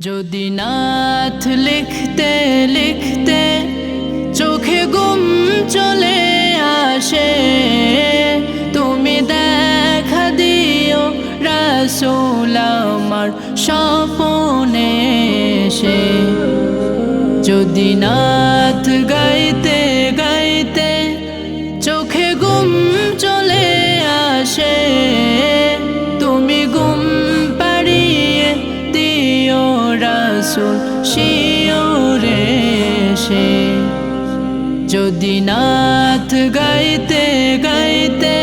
যদি নাথ লিখতে লিখতে চোখে গুম চলে আসে, তুমি দেখা দিও রাসোলামার আমার স্বপনে সে যদি নাথ গাইতে রাসুল শিওরে সে যদি নাথ গাইতে গাইতে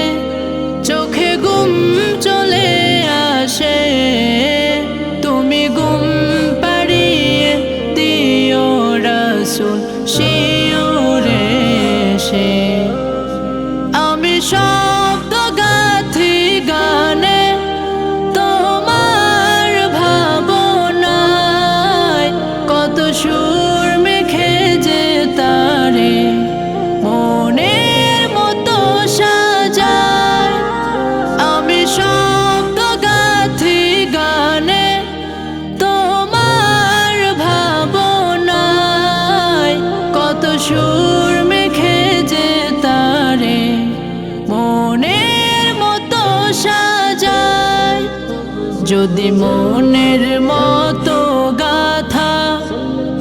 যদি মনের মতো গাথা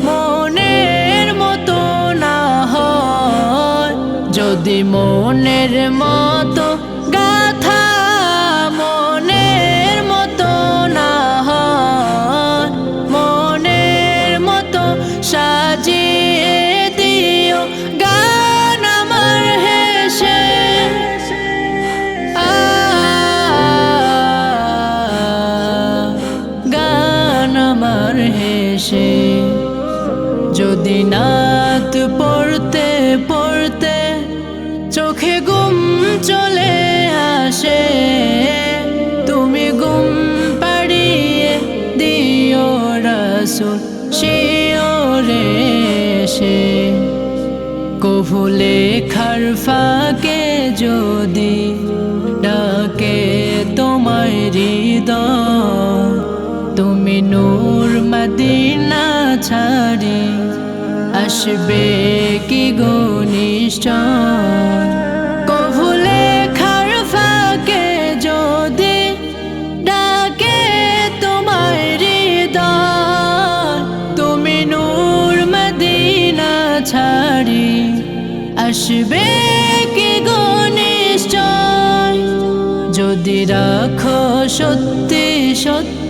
মনের মতো না হয় যদি মনের মতো হেসে যদি নাত পড়তে পড়তে চোখে গুম চলে আসে, তুমি গুম পাড়িয়ে দিও রাসুল শিওরে সে কভু লেখার ফাঁকে যদি ডাকে তোমায় হৃদয় আসবে কি ঘনিষ্ঠ কভু লেখার ফাঁকে যদি ডাকে তোমায় হৃদয়, তুমি নূর মদিনা ছাড়ি। আসবে কি ঘনিশ্চয় যদি রাখো সত্যি সত্যি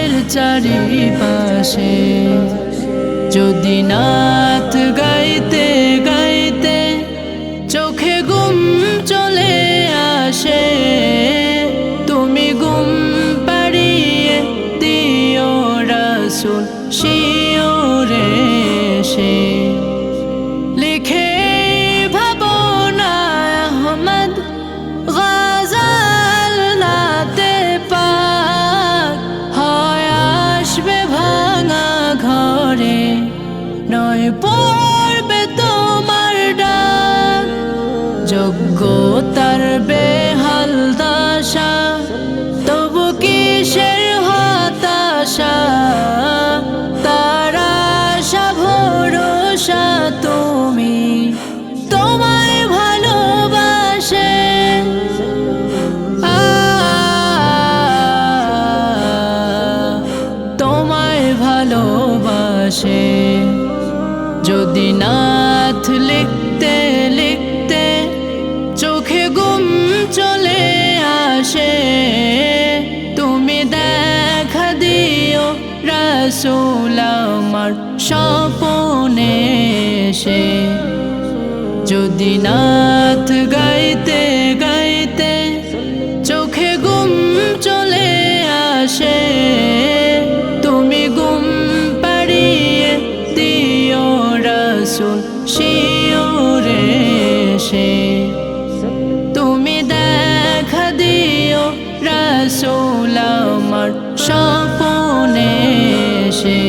ছাপের চারিপাশে। যদি নাথ গাইতে গাইতে ভরসা তুমি, তোমায় ভালোবাসে। তোমায় ভালোবাসে। যদি নাথ লিখতে লিখতে চোখে গুম চলে আসে, তুমি দেখা দিও রাসূল আমার স্বপনে। সে যদি নাথ গাইতে গাইতে চোখে গুম চলে আসে, তুমি গুম পাড়িয়ে দিও রাসুল, শিওরে সে তুমি দেখা দিও রাস স্বপনে সে